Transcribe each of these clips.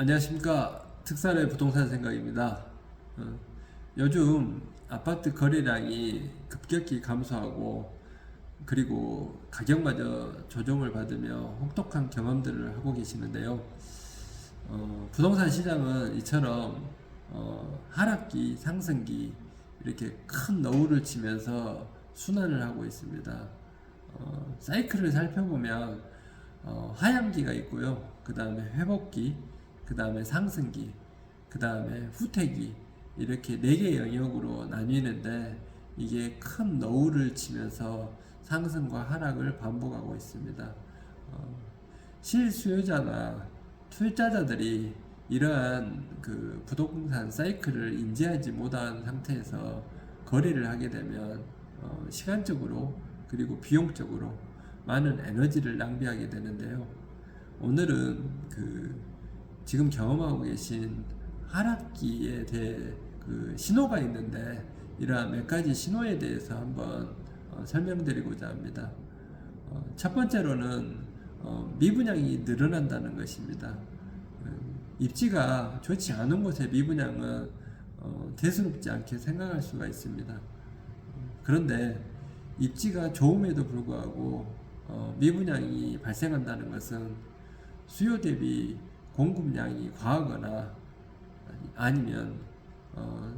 안녕하십니까 특산의 부동산 생각입니다. 어, 요즘 아파트 거래량이 급격히 감소하고 그리고 가격마저 조정을 받으며 혹독한 경험들을 하고 계시는데요. 어, 부동산 시장은 이처럼 어, 하락기, 상승기 이렇게 큰 너울을 치면서 순환을 하고 있습니다. 어, 사이클을 살펴보면 어, 하향기가 있고요. 그 다음에 회복기, 그 다음에 상승기, 그 다음에 후퇴기 이렇게 네 개의 영역으로 나뉘는데 이게 큰 너울을 치면서 상승과 하락을 반복하고 있습니다. 어, 실수요자나 투자자들이 이러한 그 부동산 사이클을 인지하지 못한 상태에서 거래를 하게 되면 어, 시간적으로 그리고 비용적으로 많은 에너지를 낭비하게 되는데요. 오늘은 그 지금 경험하고 계신 하락기에 대해 그 신호가 있는데 이러한 몇 가지 신호에 대해서 한번 어, 설명드리고자 합니다. 어, 첫 번째로는 어, 미분양이 늘어난다는 것입니다. 음, 입지가 좋지 않은 곳의 미분양은 어, 대수롭지 않게 생각할 수가 있습니다. 음, 그런데 입지가 좋음에도 불구하고 어, 미분양이 발생한다는 것은 수요 대비 공급량이 과하거나 아니면 어,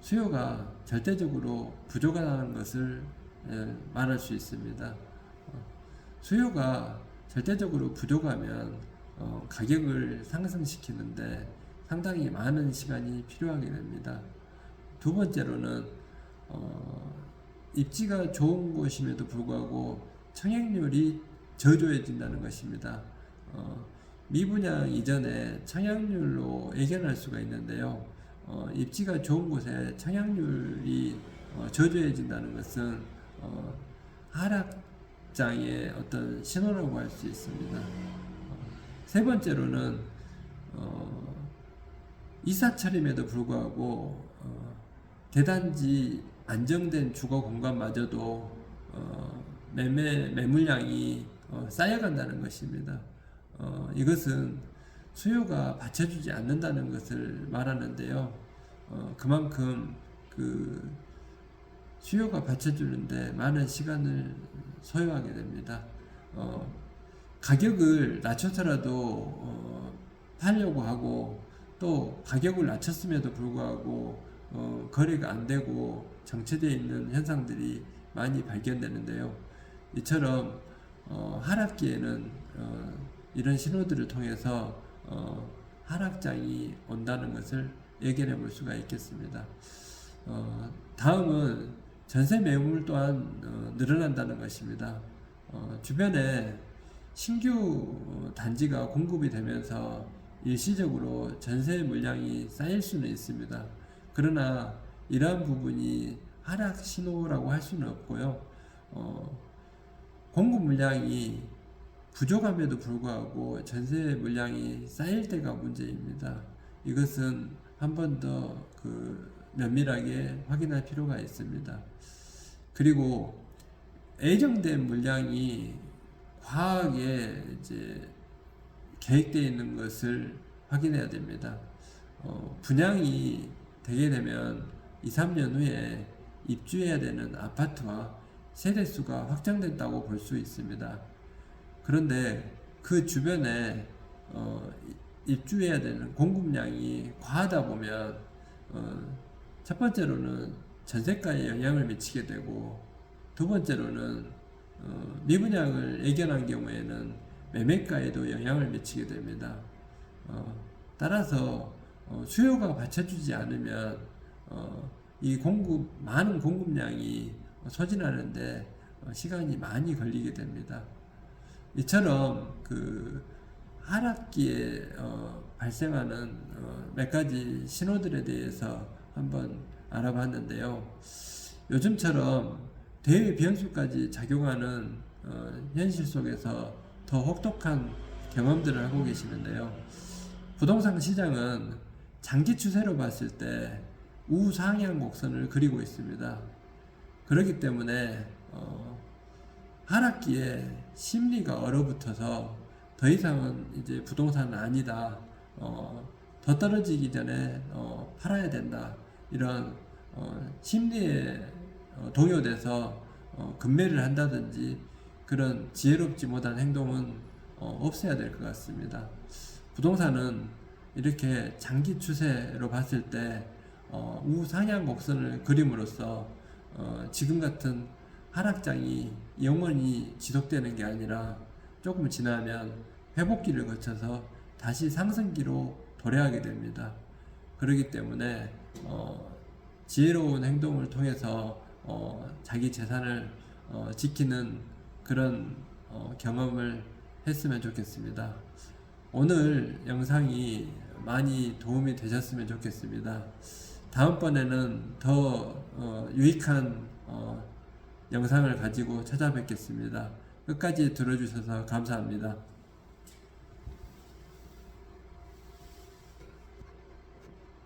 수요가 절대적으로 부족하다는 것을 예, 말할 수 있습니다. 어, 수요가 절대적으로 부족하면 어, 가격을 상승시키는데 상당히 많은 시간이 필요하게 됩니다. 두 번째로는 어, 입지가 좋은 곳임에도 불구하고 청약률이 저조해진다는 것입니다. 어, 미분양 이전에 청약률로 예견할 수가 있는데요. 어, 입지가 좋은 곳에 청약률이 어, 저조해진다는 것은 어, 하락장의 어떤 신호라고 할 수 있습니다. 어, 세 번째로는 어, 이사철임에도 불구하고 어, 대단지 안정된 주거 공간마저도 어, 매매 매물량이 어, 쌓여간다는 것입니다. 어, 이것은 수요가 받쳐주지 않는다는 것을 말하는데요. 어, 그만큼 그 수요가 받쳐주는데 많은 시간을 소요하게 됩니다. 어, 가격을 낮춰서라도 어, 팔려고 하고 또 가격을 낮췄음에도 불구하고 어, 거래가 안 되고 정체되어 있는 현상들이 많이 발견되는데요. 이처럼 어, 하락기에는 어, 이런 신호들을 통해서 어, 하락장이 온다는 것을 예견해 볼 수가 있겠습니다. 어, 다음은 전세 매물 또한 어, 늘어난다는 것입니다. 어, 주변에 신규 어, 단지가 공급이 되면서 일시적으로 전세 물량이 쌓일 수는 있습니다. 그러나 이러한 부분이 하락 신호라고 할 수는 없고요. 어, 공급 물량이 부족함에도 불구하고 전세 물량이 쌓일 때가 문제입니다. 이것은 한 번 더 그 면밀하게 확인할 필요가 있습니다. 그리고 예정된 물량이 과하게 이제 계획되어 있는 것을 확인해야 됩니다. 어, 분양이 되게 되면 2, 3년 후에 입주해야 되는 아파트와 세대수가 확장된다고 볼 수 있습니다. 그런데 그 주변에 어, 입주해야 되는 공급량이 과하다 보면 어, 첫 번째로는 전세가에 영향을 미치게 되고 두 번째로는 어, 미분양을 예견한 경우에는 매매가에도 영향을 미치게 됩니다. 어, 따라서 어, 수요가 받쳐주지 않으면 어, 이 공급 많은 공급량이 소진하는데 어, 시간이 많이 걸리게 됩니다. 이처럼 그 하락기에 어, 발생하는 어, 몇 가지 신호들에 대해서 한번 알아봤는데요. 요즘처럼 대외 변수까지 작용하는 어, 현실 속에서 더 혹독한 경험들을 하고 계시는데요. 부동산 시장은 장기 추세로 봤을 때 우상향 곡선을 그리고 있습니다. 그렇기 때문에 어, 하락기에 심리가 얼어붙어서 더 이상은 이제 부동산은 아니다 어, 더 떨어지기 전에 어, 팔아야 된다 이런 어, 심리에 어, 동요돼서 어, 금매를 한다든지 그런 지혜롭지 못한 행동은 어, 없어야 될 것 같습니다. 부동산은 이렇게 장기 추세로 봤을 때 어, 우상향 곡선을 그림으로써 어, 지금 같은 하락장이 영원히 지속되는 게 아니라 조금 지나면 회복기를 거쳐서 다시 상승기로 도래하게 됩니다. 그렇기 때문에 어, 지혜로운 행동을 통해서 어, 자기 재산을 어, 지키는 그런 어, 경험을 했으면 좋겠습니다. 오늘 영상이 많이 도움이 되셨으면 좋겠습니다. 다음번에는 더 어, 유익한 어, 영상을 가지고 찾아뵙겠습니다. 끝까지 들어주셔서 감사합니다.